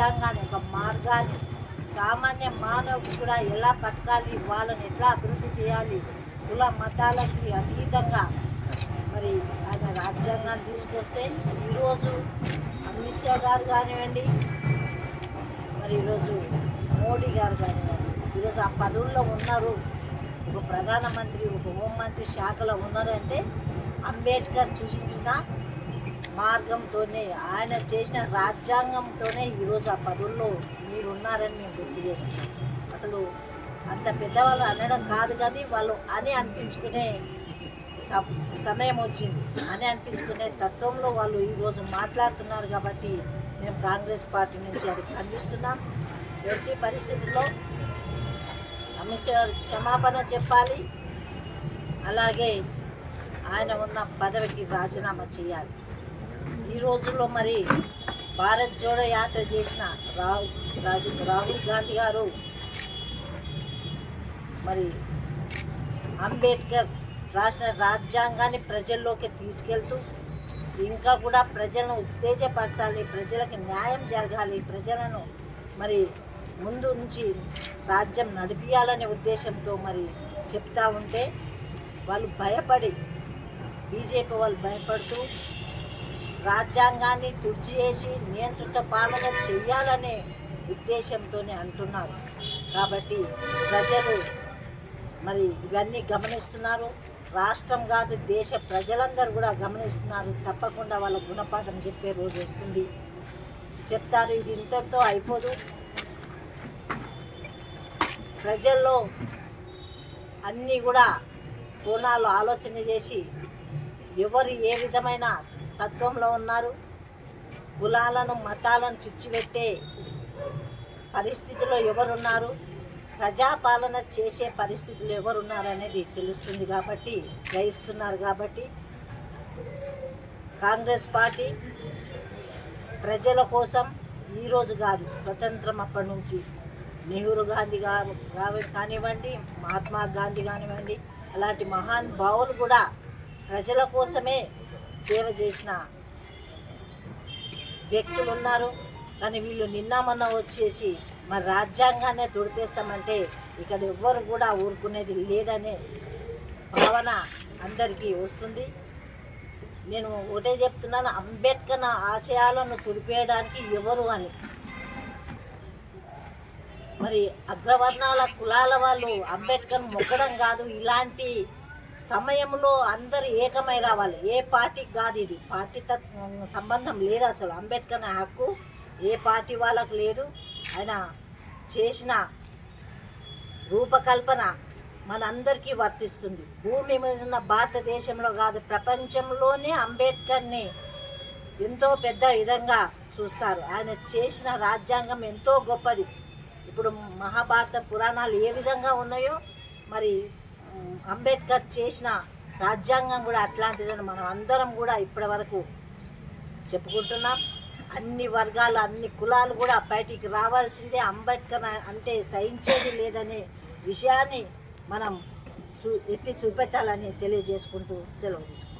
రాజ్యాంగాన్ని ఒక మార్గాన్ని సామాన్య మానవుడు కూడా ఎలా బతకాలి వాళ్ళని ఎట్లా అభివృద్ధి చేయాలి కుల మతాలకి అతీతంగా మరి ఆయన రాజ్యాంగాన్ని తీసుకొస్తే ఈరోజు అమిత్ షా గారు కానివ్వండి మరి ఈరోజు మోడీ గారు కానివ్వండి ఈరోజు ఆ పదవుల్లో ఉన్నారు ఒక ప్రధానమంత్రి ఒక హోంమంత్రి శాఖలో ఉన్నారంటే అంబేద్కర్ సూచించిన మార్గంతోనే ఆయన చేసిన రాజ్యాంగంతోనే ఈరోజు ఆ పదవుల్లో మీరు ఉన్నారని మేము గుర్తు చేస్తున్నాం అసలు అంత పెద్దవాళ్ళు అనడం కాదు కానీ వాళ్ళు అని అనిపించుకునే సమయం వచ్చింది. అని అనిపించుకునే తత్వంలో వాళ్ళు ఈరోజు మాట్లాడుతున్నారు కాబట్టి మేము కాంగ్రెస్ పార్టీ నుంచి అది ఖండిస్తున్నాం. ఎట్టి పరిస్థితుల్లో అమిత్ షా క్షమాపణ చెప్పాలి. అలాగే ఆయన ఉన్న పదవికి రాజీనామా చేయాలి. ఈ రోజుల్లో మరి భారత్ జోడో యాత్ర చేసిన రాహుల్ రాజు రాహుల్ గాంధీ గారు మరి అంబేద్కర్ రాసిన రాజ్యాంగాన్ని ప్రజల్లోకి తీసుకెళ్తూ ఇంకా కూడా ప్రజలను ఉత్తేజపరచాలి ప్రజలకు న్యాయం జరగాలి ప్రజలను మరి ముందు నుంచి రాజ్యం నడిపించాలనే ఉద్దేశంతో మరి చెప్తా ఉంటే వాళ్ళు భయపడి బీజేపీ వాళ్ళు భయపడుతూ రాజ్యాంగాన్ని తుడిచివేసి నియంత్రిత పాలన చెయ్యాలనే ఉద్దేశంతోనే అంటున్నారు. కాబట్టి ప్రజలు మరి ఇవన్నీ గమనిస్తున్నారు. రాష్ట్రం కాదు దేశ ప్రజలందరూ కూడా గమనిస్తున్నారు. తప్పకుండా వాళ్ళ గుణపాఠం చెప్పే రోజు వస్తుంది. చెప్తారు ఇది ఇంతటితో అయిపోదు. ప్రజల్లో అన్నీ కూడా కోణాలు ఆలోచన చేసి ఎవరు ఏ విధమైన తత్వంలో ఉన్నారు. కులాలను మతాలను చిచ్చిపెట్టే పరిస్థితిలో ఎవరున్నారు? ప్రజాపాలన చేసే పరిస్థితులు ఎవరున్నారు అనేది తెలుస్తుంది కాబట్టి గ్రహిస్తున్నారు కాబట్టి కాంగ్రెస్ పార్టీ ప్రజల కోసం ఈరోజు కాదు స్వతంత్రం అప్పటి నుంచి. నెహ్రూ గాంధీ గారు కానివ్వండి మహాత్మా గాంధీ కానివ్వండి అలాంటి మహాన్ భావులు కూడా ప్రజల కోసమే సేవ చేసిన వ్యక్తులు ఉన్నారు కానీ వీళ్ళు నిన్న మొన్న వచ్చేసి మరి రాజ్యాంగాన్నే తుడిపేస్తామంటే ఇక్కడ ఎవ్వరు కూడా ఊరుకునేది లేదనే భావన అందరికీ వస్తుంది. నేను ఒకటే చెప్తున్నాను అంబేద్కర్ ఆశయాలను తుడిపేయడానికి ఎవరు అని. మరి అగ్రవర్ణాల కులాల వాళ్ళు అంబేద్కర్ మొక్కడం కాదు ఇలాంటి సమయంలో అందరు ఏకమై రావాలి. ఏ పార్టీకి కాదు ఇది. పార్టీ తత్- సంబంధం లేదు అసలు. అంబేద్కర్ హక్కు ఏ పార్టీ వాళ్ళకు లేదు. ఆయన చేసిన రూపకల్పన మనందరికీ వర్తిస్తుంది. భూమి మీద ఉన్న భారతదేశంలో కాదు ప్రపంచంలోనే అంబేద్కర్ని ఎంతో పెద్ద విధంగా చూస్తారు. ఆయన చేసిన రాజ్యాంగం ఎంతో గొప్పది. ఇప్పుడు మహాభారత పురాణాలు ఏ విధంగా ఉన్నాయో మరి అంబేద్కర్ చేసిన రాజ్యాంగం కూడా అట్లాంటిదని మనం అందరం కూడా ఇప్పటి వరకు చెప్పుకుంటున్నాం. అన్ని వర్గాలు అన్ని కులాలు కూడా బయటికి రావాల్సిందే. అంబేద్కర్ అంటే సహించేది లేదనే విషయాన్ని మనం చూ ఎత్తి చూపెట్టాలని తెలియజేసుకుంటూ సెలవు తీసుకుంటాం